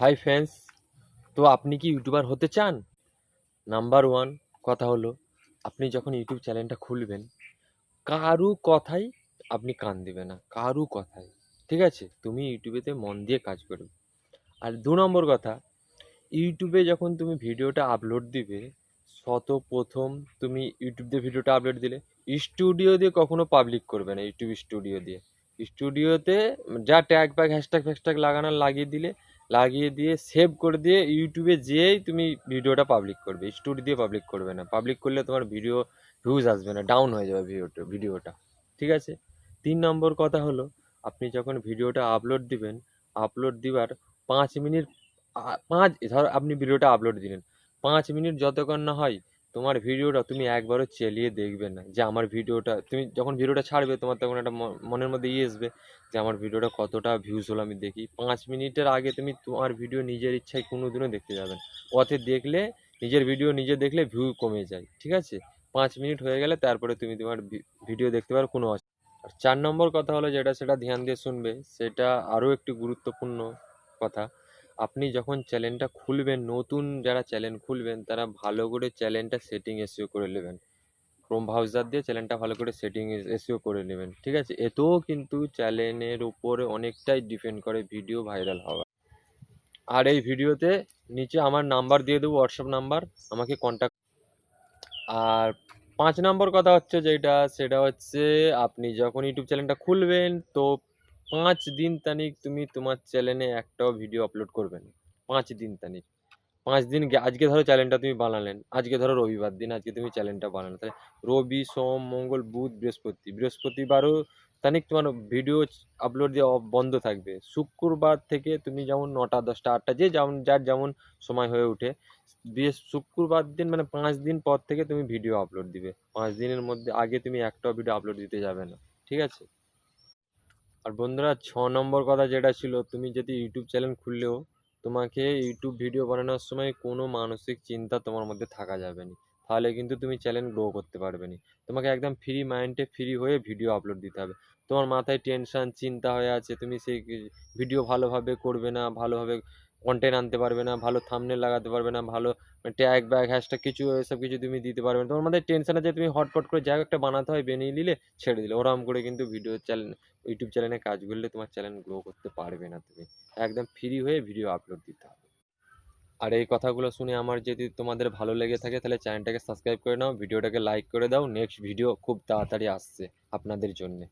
Hi friends তো আপনি কি ইউটিউবার হতে চান? নাম্বার ওয়ান কথা হলো, আপনি যখন ইউটিউব চ্যানেলটা খুলবেন, কারু কথাই আপনি কান দিবে না, কারু কথাই, ঠিক আছে? তুমি ইউটিউবেতে মন দিয়ে কাজ করবে। আর দু নম্বর কথা ইউটিউবে যখন তুমি ভিডিওটা আপলোড দিবে শত প্রথম তুমি ইউটিউব দিয়ে ভিডিওটা আপলোড দিলে স্টুডিও দিয়ে কখনো পাবলিক করবে না ইউটিউব স্টুডিও দিয়ে। স্টুডিওতে যা ট্যাগ প্যাগ হ্যাশট্যাগ ফ্যাশট্যাগ লাগানোর লাগিয়ে দিলে লাগিয়ে দিয়ে সেভ করে দিয়ে ইউটিউবে যেয়েই তুমি ভিডিওটা পাবলিক করবে। স্টোরি দিয়ে পাবলিক করবে না। পাবলিক করলে তোমার ভিডিও ভিউজ আসবে না ডাউন হয়ে যাবে ভিডিওটা ভিডিওটা ঠিক আছে? তিন নম্বর কথা হলো, আপনি যখন ভিডিওটা আপলোড দিবেন আপলোড দিবার পাঁচ মিনিট পাঁচ, ধর আপনি ভিডিওটা আপলোড দিলেন। পাঁচ মিনিট যতক্ষণ না হয় তোমার ভিডিওটা তুমি একবারও চালিয়ে দেখবে না। যে আমার ভিডিওটা, তুমি যখন ভিডিওটা ছাড়বে, তোমার তখন একটা মনের মধ্যে ইয়ে আসবে যে আমার ভিডিওটা কতটা ভিউজ হলো আমি দেখি। পাঁচ মিনিটের আগে তুমি তোমার ভিডিও নিজের ইচ্ছায় কোনো দিনও দেখতে যাবে না। পথে দেখলে, নিজের ভিডিও নিজে দেখলে ভিউ কমে যায়, ঠিক আছে? পাঁচ মিনিট হয়ে গেলে তারপরে তুমি তোমার ভিডিও দেখতে পারো কোনো আর চার নম্বর কথা হলো যেটা, সেটা ধ্যান দিয়ে শুনবে, সেটা আরও একটি গুরুত্বপূর্ণ কথা। আপনি যখন চ্যানেলটা খুলবেন, নতুন যারা চ্যানেল খুলবেন, তারা ভালো করে চ্যানেলটা সেটিং এসিও করে নেবেন। ক্রোম ব্রাউজার দিয়ে চ্যানেলটা ভালো করে সেটিং এসিও করে নেবেন, ঠিক আছে? এতেও কিন্তু চ্যানেলের উপরে অনেকটাই ডিপেন্ড করে ভিডিও ভাইরাল হওয়া। আর এই ভিডিওতে নিচে আমার নাম্বার দিয়ে দেবো হোয়াটসঅ্যাপ নাম্বার আমাকে কন্ট্যাক্ট আর পাঁচ নম্বর কথা হচ্ছে যেটা, সেটা হচ্ছে আপনি যখন ইউটিউব চ্যানেলটা খুলবেন, তো পাঁচ দিন তানিক তুমি তোমার চ্যানেলে একটাও ভিডিও আপলোড করবে না। পাঁচ দিন তানিক। পাঁচ দিন আজকে ধরো চ্যানেলটা তুমি বানালেন। আজকে ধরো রবিবার দিন আজকে তুমি চ্যানেলটা বানালে। তাহলে রবি, সোম, মঙ্গল, বুধ, বৃহস্পতি। বৃহস্পতিবারও তানিক তোমার ভিডিও আপলোড দেওয়া বন্ধ থাকবে। শুক্রবার থেকে তুমি যেমন নটা, দশটা, আটটা যে যেমন যার যেমন সময় হয়ে ওঠে শুক্রবার দিন মানে পাঁচ দিন পর থেকে তুমি ভিডিও আপলোড দিবে। পাঁচ দিনের মধ্যে আগে তুমি একটাও ভিডিও আপলোড দিতে যাবে না। ঠিক আছে? আর বন্ধুরা, ছ নম্বর কথা যেটা ছিল, তুমি যদি ইউটিউব চ্যানেল খুললেও তোমাকে ইউটিউব ভিডিও বানানোর সময় কোনো মানসিক চিন্তা তোমার মধ্যে থাকা যাবে না। তাহলে কিন্তু তুমি চ্যানেল গ্রো করতে পারবে না। তোমাকে একদম ফ্রি মাইন্ডে ফ্রি হয়ে ভিডিও আপলোড দিতে হবে। তোমার মাথায় টেনশন চিন্তা হয়ে আছে, তুমি সেই ভিডিও ভালোভাবে করবে না, ভালোভাবে কন্টেন্ট আনতে পারবে না, ভালো থামনে লাগাতে পারবে না, ভালো ট্যাগ ব্যাগ হ্যাশট্যাগ কিছু, এসব কিছু তুমি দিতে পারবে না। তোমার মধ্যে টেনশন আছে, তুমি হটপট করে যা একটা বানাতে হয়, বানিয়ে নিলে ছেড়ে দিলে। ওরকম করে কিন্তু ভিডিও চ্যানেল ইউটিউব চ্যানেলে কাজ করলে তোমার চ্যানেল গ্রো করতে পারবে না তুমি। একদম ফ্রি হয়ে ভিডিও আপলোড দিতে হবে। আর এই কথাগুলো শুনে আমার যদি তোমাদের ভালো লেগে থাকে, তাহলে চ্যানেলটাকে সাবস্ক্রাইব করে নাও ভিডিওটাকে লাইক করে দাও। নেক্সট ভিডিও খুব তাড়াতাড়ি আসছে আপনাদের জন্যে।